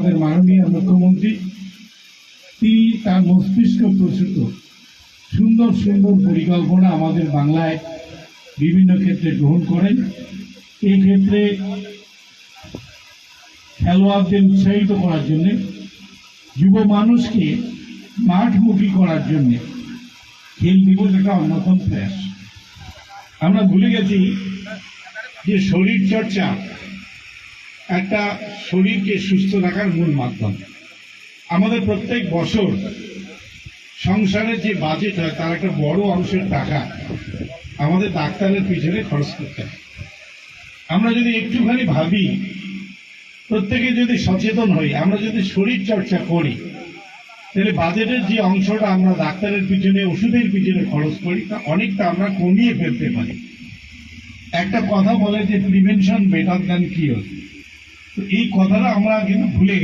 আমাদের মাননীয় মুখ্যমন্ত্রী, তিনি তার মস্তিষ্ক প্রসূত। সুন্দর সুন্দর পরিকল্পনা আমাদের বাংলায় বিভিন্ন ক্ষেত্রে গ্রহণ করেন। এই ক্ষেত্রে খেলোয়াড়দের উৎসাহিত করার জন্যে, যুব মানুষকে মাঠমুখী করার জন্য খেল দিবস একটা অন্যতম প্রয়াস। আমরা ভুলে গেছি যে শরীর চর্চা একটা শরীরকে সুস্থ রাখার মূল মাধ্যম। আমাদের প্রত্যেক বছর সংসারের যে বাজেট হয়, তার একটা বড় অংশের টাকা আমাদের ডাক্তারের পিছনে খরচ করতে হয়। আমরা যদি একটুখানি ভাবি, প্রত্যেকে যদি সচেতন হই, আমরা যদি শরীর চর্চা করি, তাহলে বাজেটের যে অংশটা আমরা ডাক্তারের পিছনে, ওষুধের পিছনে খরচ করি, তা অনেকটা আমরা কমিয়ে ফেলতে পারি। একটা কথা বলে যে প্রিভেনশন বেটার দ্যান কিওর তো এই কথাটা আমরা কিন্তু ভুলে